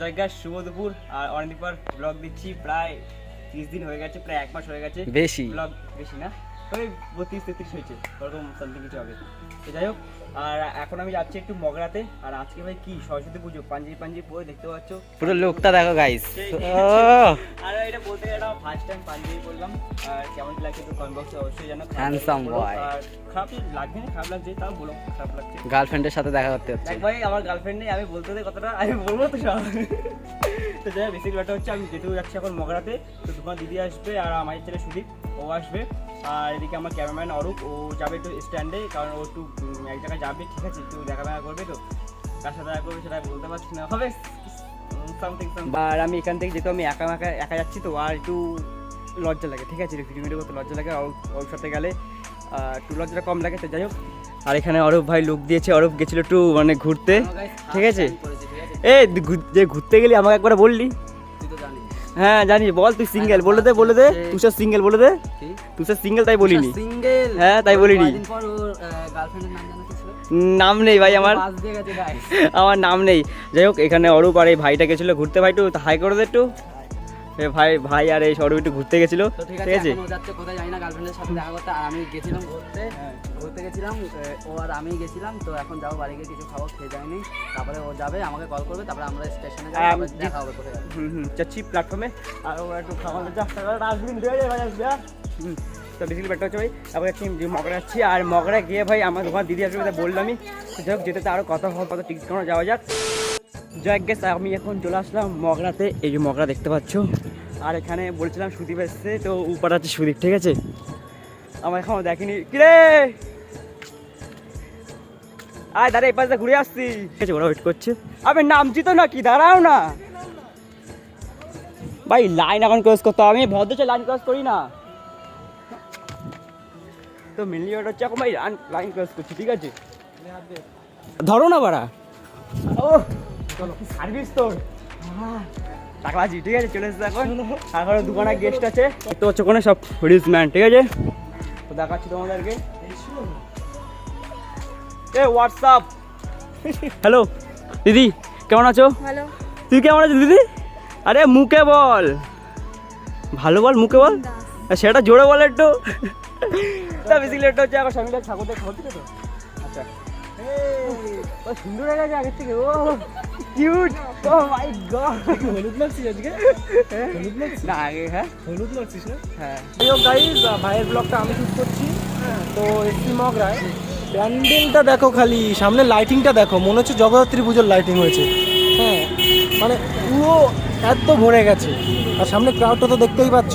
জায়গা শুভ দুপুর আর অনেকদিন পর ব্লগ দিচ্ছি প্রায় তিরিশ দিন হয়ে গেছে প্রায় এক মাস হয়ে গেছে। বেশি। ব্লগ বেশি না ওই বত্রিশ তেত্রিশ হয়েছে ওরকম সামথিং কিছু হবে। তো যাই হোক আর এখন আমি যাচ্ছি একটু মগরাতে। আর আজকে ভাই কি? সরস্বতী পুজো। পাঞ্জাবি পাঞ্জি পরে দেখতে পাচ্ছ? পুরো লোকটা দেখো গাইস আর এটা বলতে গেলে ফার্স্ট টাইম পাঞ্জাবি বললাম আর কেমন লাগছে তো কমেন্ট বক্সে অবশ্যই জানো। খারাপ Handsome লাগলে বলো। boy. আর খারাপ লাগবে না খারাপ লাগছে তাও বলো খারাপ লাগছে। গার্লফ্রেন্ডের সাথে দেখা করতে হচ্ছে। ভাই আমার গার্লফ্রেন্ড নেই আমি বলতে দে কতটা আমি বলব তো সব। তো যাই বেসিক ব্যাপারটা হচ্ছে আমি যেহেতু যাচ্ছি এখন মগরাতে। তো তোমার দিদি আসবে আর আমার ছেলে সুদীপ। ও আসবে। আর এদিকে আমার ক্যামেরাম্যান অরূপ ও যাবে একটু স্ট্যান্ডে কারণ ও একটু এক জায়গায় যাবে। ঠিক আছে একটু দেখা দেখা করবে তো? কার সাথে দেখা করবে সেটা বলতে পারছি না। হবে সামথিং আর আমি এখান থেকে যেহেতু আমি একা একা একা যাচ্ছি তো আর একটু লজ্জা লাগে। ঠিক আছে ভিডিও ভিডিও করতে লজ্জা লাগে ওর- সাথে গেলে একটু লজ্জাটা কম লাগে তো যাই হোক। আর এখানে অরূপ ভাই লুক দিয়েছে। অরূপ গেছিল একটু মানে ঘুরতে। ঠিক আছে? এ ঘু- যে ঘুরতে গেলি আমাকে একবার বললি। হ্যাঁ জানি বল তুই সিঙ্গেল বলে দে বলে দে। তুই সিঙ্গেল বলে দে। তুই সিঙ্গেল তাই বলিনি। সিঙ্গেল হ্যাঁ, তাই বলিনি। নাম নেই ভাই আমার। আমার নাম নেই। যাই হোক এখানে অরূপ আর এই ভাইটা গেছিল ঘুরতে। ভাই একটু হাই করে দে একটু। ভাই ভাই আর এই অরূপ একটু ঘুরতে গেছিল ঠিক আছে ও কোথায় জানি না গার্লফ্রেন্ডের সাথে দেখা করতে আর আমি গেছিলাম ঘুরতে হ্যাঁ। ঘুরতে গেছিলাম ও আর আমি গেছিলাম তো এখন যাব বাড়ি গিয়ে কিছু খাব খেয়ে যায়নি তারপরে ও যাবে আমাকে কল করবে তারপরে আমরা স্টেশনে যাব দেখা হবে কোথায় হুম হুম যাচ্ছি প্ল্যাটফর্মে আর ওরা একটু খাবার যাচ্ছে আর। হুম তো বেসিক্যালি ব্যাপারটা হচ্ছে ভাই তারপর যাচ্ছি মগরা যাচ্ছি আর মগরা গিয়ে ভাই আমার দোকান দিদি আসবে তাই বললামই তো যাই হোক যেতে তো আরও কথা হবে কত টিকিট কেন যাওয়া যাক। যাক গেস আমি এখন চলে আসলাম মগরাতে। এই যে মগরা দেখতে পাচ্ছ। আর এখানে বলছিলাম সুদীপ এসছে, তো উপর আছে সুদীপ, ঠিক আছে? আমার এখনও দেখেনি। কিরে? আয়, দাঁড়া, এই পাশে ঘুরে আসছি। ঠিক আছে, ওরা ওয়েট করছে। আমি নামছি তো নাকি? দাঁড়াও না। ভাই লাইন এখন ক্রস করতে আমি ভদ্র লাইন ক্রস করি না। তো মেনলি ওটা হচ্ছে এখন ভাই লাইন ক্রস করছি, ঠিক আছে? ধরো না বাড়া। ও সার্ভিস তোর। ঠিক আছে চলে এসেছে এখন। এখন দোকানে গেস্ট আছে। ওখানে সব রিলস ম্যান ঠিক আছে? তো দেখাচ্ছি তোমাদেরকে। এ হোয়াটসঅ্যাপ হ্যালো দিদি কেমন আছো? ভালো। তুই কেমন আছিস দিদি? আরে মুখে বল। ভালো বল মুখে বল। সেটা জোরে বল একটু। তা বেসিক্যালি এটা হচ্ছে স্বামীটা তো আচ্ছা। সুন্দর হয়ে গেছে আগের থেকে ও। কিউট ও মাই গড হলুদ লাগছিস আজকে? হলুদ লাগছিস না আগে হ্যাঁ। হলুদ লাগছিস না? হ্যাঁ। প্রিয় গাইজ ভাইয়ের ব্লগটা আমি শুট করছি। তো এসি মগরায় প্যান্ডেলটা দেখো খালি সামনে লাইটিংটা দেখো। মনে হচ্ছে জগদ্ধাত্রী পুজোর লাইটিং হয়েছে। হ্যাঁ মানে পুরো এত ভরে গেছে। আর সামনে ক্রাউডটা তো দেখতেই পাচ্ছ।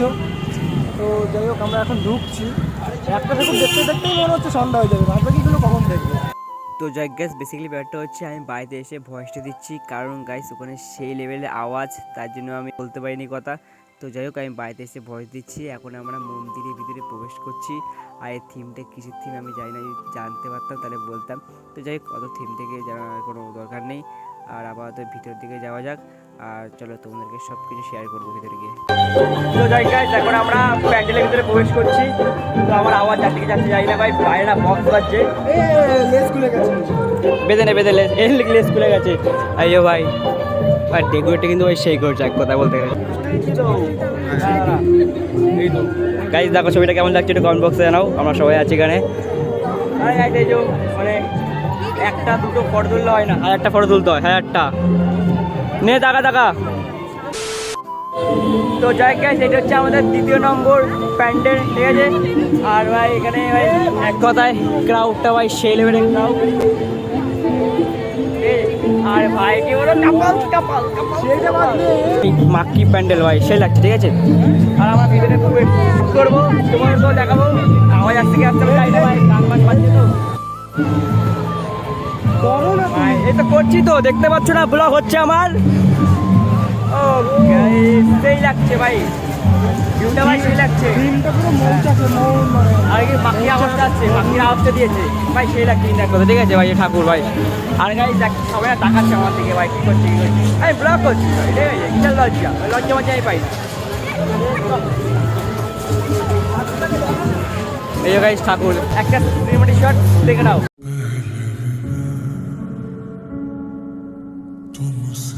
তো যাই হোক আমরা এখন ঢুকছি। একটা ঠাকুর দেখতে দেখতেই মনে হচ্ছে সন্ধ্যা হয়ে যাবে। বাদ বাকিগুলো কখন দেখব? তো যাই গ্যাস বেসিক্যালি ব্যাপারটা হচ্ছে আমি বাড়িতে এসে ভয়েসটা দিচ্ছি। কারণ গাইস ওখানে সেই লেভেলে আওয়াজ, তার জন্য আমি বলতে পারিনি কথা। তো যাই হোক, আমি বাড়িতে এসে ভয়েস দিচ্ছি। এখন আমরা মন্দিরের ভিতরে প্রবেশ করছি। আর এই থিমটা কিসের থিম আমি জানি না জানতে পারতাম তাহলে বলতাম। তো যাই হোক, অত থিম থেকে জানার কোনো দরকার নেই। আর আপাতত ভিতর দিকে যাওয়া যাক। আর চলো তোমাদেরকে সব কিছু শেয়ার করব ভিতরে গিয়ে। তো যাই এখন আমরা প্যান্ডেলের ভিতরে প্রবেশ করছি। তো আমার আওয়াজ চারদিকে যাচ্ছে, যাই না ভাই বাইরে না বক্স বাজছে। বেঁধে নে, বেঁধে লেস এই লেস খুলে গেছে। আইয়ো ভাই, আর ডেকোরেটে কিন্তু ভাই সেই করছে, এক কথা বলতে গেলে। গাইজ দেখো ছবিটা কেমন লাগছে, একটু কমেন্ট বক্সে জানাও, আমরা সবাই আছি এখানে। মানে একটা দুটো ফটো তুললে হয় না, হাজারটা ফটো তুলতে হয়, হাজারটা। নে টাকা টাকা তো যাই গাইজ এটা হচ্ছে আমাদের দ্বিতীয় নম্বর প্যান্ডেল ঠিক আছে? আর ভাই এখানে ভাই এক কথায় ক্রাউডটা ভাই সেই লেভেলের ক্রাউড আর ভাই কি বলো? কাপাল কাপাল কাপাল। সেইটা বাদ দে। মাক্কি প্যান্ডেল ভাই সেই লাগছে ঠিক আছে? আর আমরা ভিতরে খুব করব তোমার দেখাবো। আওয়াজ আসছে কি আসছে আমি জানি না ভাই? গান বান বাজছে তো। করো না ভাই এই তো। করছি তো, দেখতে পাচ্ছ না ব্লগ হচ্ছে আমার। ও সেই লাগছে ভাই। ভাই সেই লাগছে। আর কি পাখি আওয়াজ যাচ্ছে পাখির আওয়াজটা দিয়েছে। ভাই, সেই লাগছে, চিন্তা করতে ভাই ঠাকুর ভাই। আর গাই সবাই তাকাচ্ছে আমার দিকে, ভাই, কি করছি, কি ব্লগ করছি, ভাই, ঠিক লজ্জা লজ্জা আমি পাই এই যে ঠাকুর, একটা শট দেখে নাও। Thomas.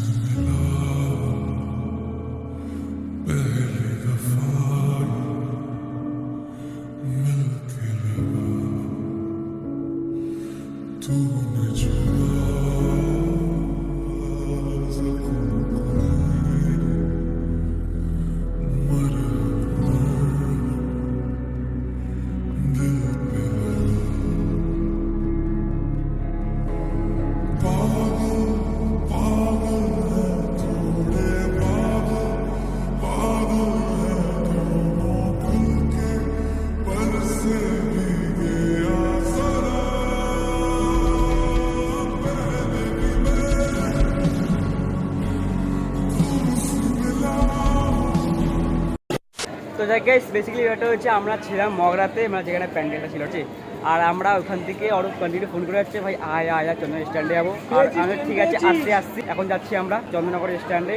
যাই গাইস বেসিক্যালি এটা হচ্ছে আমরা ছিলাম মগরাতে মানে যেখানে প্যান্ডেলটা ছিল ঠিক? আর আমরা ওখান থেকে অরূপ কন্টিনিউ ফোন করে যাচ্ছে ভাই আয় আয় আয় চন্দন স্ট্যান্ডে যাব। আর আমি ঠিক আছে আসতে আসছি এখন যাচ্ছি আমরা চন্দননগর স্ট্যান্ডে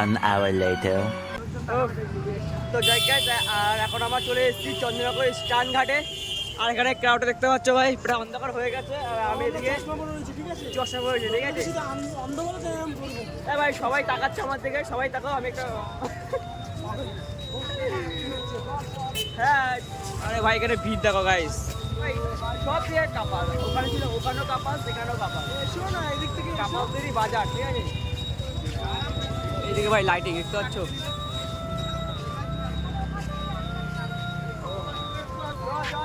One hour later. তো যাই গাইস আর এখন আমরা চলে এসেছি চন্দননগর স্ট্যান্ড ঘাটে। আর এখানে ক্রাউডে দেখতে পাচ্ছ ভাই প্রায় অন্ধকার হয়ে গেছে। আর আমি এদিকে চশমা পড়েছি ঠিক আছে? এ ভাই সবাই তাকাচ্ছে আমার দিকে সবাই তাকাও আমি একটা হ্যাঁ। আরে ভাই এখানে ভিড় দেখো গাইস সব দিয়ে কাপাল। ওখানে ছিল ওখানেও কাপাল সেখানেও কাপাল। শোনো এদিক থেকে কাপালদেরই বাজার ঠিক আছে? এইদিকে ভাই লাইটিং দেখতে পাচ্ছ?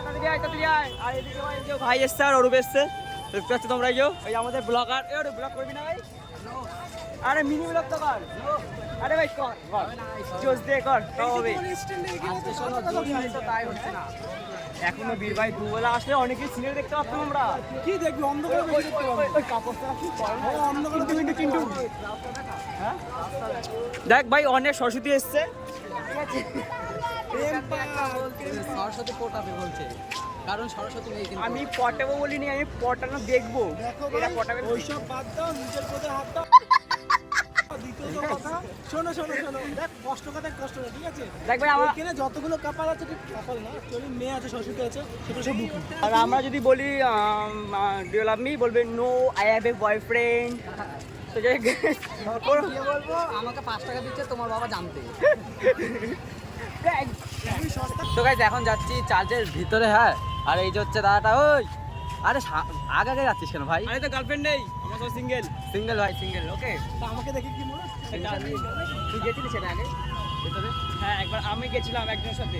এদিকে ভাই এই যে ভাই এসছে আর অরূপ এসছে। দেখতে পাচ্ছ তোমরা যে এই আমাদের ব্লগার। ব্লগ করবি না ভাই? আরে মিনি ব্লগ তো কর? আরে ভাই কর। জোস দিয়ে কর এখনও বীর ভাই দুবেলা আসলে অনেকেই সিনিয়র দেখতে পাচ্তাম আমরা কি দেখবি? অন্ধকারে বেশি দেখতে পাবো। ওই কাপড়টা কি করে? অন্ধকারে চিন্টু। হ্যাঁ? দেখ ভাই অনেক সরস্বতী এসছে। সরস্বতী পটাবে বলছে। কারণ সরস্বতী নেই কিন্তু। আমি পটাবো বলিনি আমি পটানো দেখব। এটা পটাবে ওইসব বাদ দাও নিজের কোথায় হাত দাও। দ্বিতীয়ত কথা শোনো শোনো শোনো দেখ কষ্ট কথা কষ্ট না ঠিক আছে? দেখ আমার এখানে যতগুলো কাপাল আছে ঠিক কাপাল না অ্যাকচুয়ালি মেয়ে আছে সরস্বতী আছে সেটা সব বুকিং আর আমরা যদি বলি ডু লাভ মি বলবে no I have a boyfriend তো যাই বলব? আমাকে পাঁচ টাকা দিচ্ছে তোমার বাবা জানতে। তো গাইজ এখন যাচ্ছি চার্চের ভিতরে হ্যাঁ? আর এই যে হচ্ছে দাদাটা ওই। আরে আগে আগে যাচ্ছিস কেন ভাই? আরে তো গার্লফ্রেন্ড নেই আমার তো সিঙ্গেল সিঙ্গেল ভাই সিঙ্গেল ওকে তা আমাকে দেখে কি মনে হচ্ছে? তুই গেছিলিস সেটা আগে? হ্যাঁ একবার আমি গেছিলাম একজনের সাথে।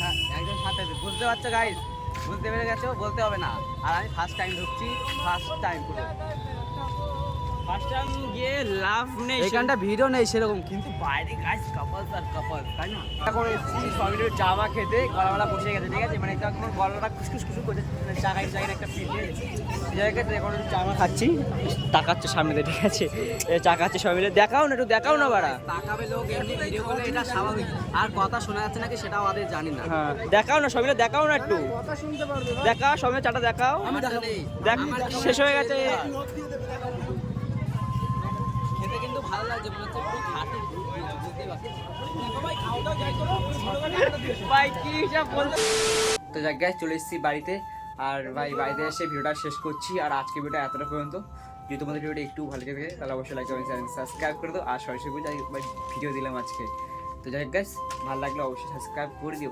হ্যাঁ একজন সাথে। বুঝতে পারছ গাইজ বুঝতে পেরে গেছো? বলতে হবে না। আর আমি ফার্স্ট টাইম ঢুকছি ফার্স্ট টাইম পুরো। ফার্স্ট টাইম গিয়ে লাভ নেই এখানটা ভিড়ও নেই সেরকম কিন্তু বাইরে গাছ কাপল আর কাপল তাই না? এখন এসেছি সবাই মিলে জামা খেতে গলাওয়ালা বসে গেছে ঠিক আছে? মানে গলাটা করছে মানে জায়গায় জায়গায় একটা ফিল জায়গাতে এখন একটু জামা খাচ্ছি। তাকাচ্ছে সামনে ঠিক আছে? তাকাচ্ছে সবাই মিলে। দেখাও না একটু দেখাও না বাড়া। তাকাবে লোক এমনি ভিডিও করলে এটা স্বাভাবিক। আর কথা শোনা যাচ্ছে নাকি সেটাও আমাদের জানি না। হ্যাঁ দেখাও না সবাই মিলে দেখাও না একটু। কথা শুনতে পারবে দেখা সবাই চাটা দেখাও দেখ শেষ হয়ে গেছে। ভালো লাগছে মনে হচ্ছে পুরো খাঁটি বুঝতেই পারছি? ভাই কি হিসাব বলতে তো যাক গাইস চলে এসেছি বাড়িতে। আর ভাই বাড়িতে এসে ভিডিওটা শেষ করছি। আর আজকে ভিডিওটা এতটা পর্যন্ত। যদি তোমাদের ভিডিওটা একটু ভালো লেগে থাকে তাহলে অবশ্যই লাইক কমেন্ট চ্যানেল সাবস্ক্রাইব করে দাও। আর সরাসরি ভাই ভিডিও দিলাম আজকে। তো যাই গাইস ভালো লাগলে অবশ্যই সাবস্ক্রাইব করে দিও।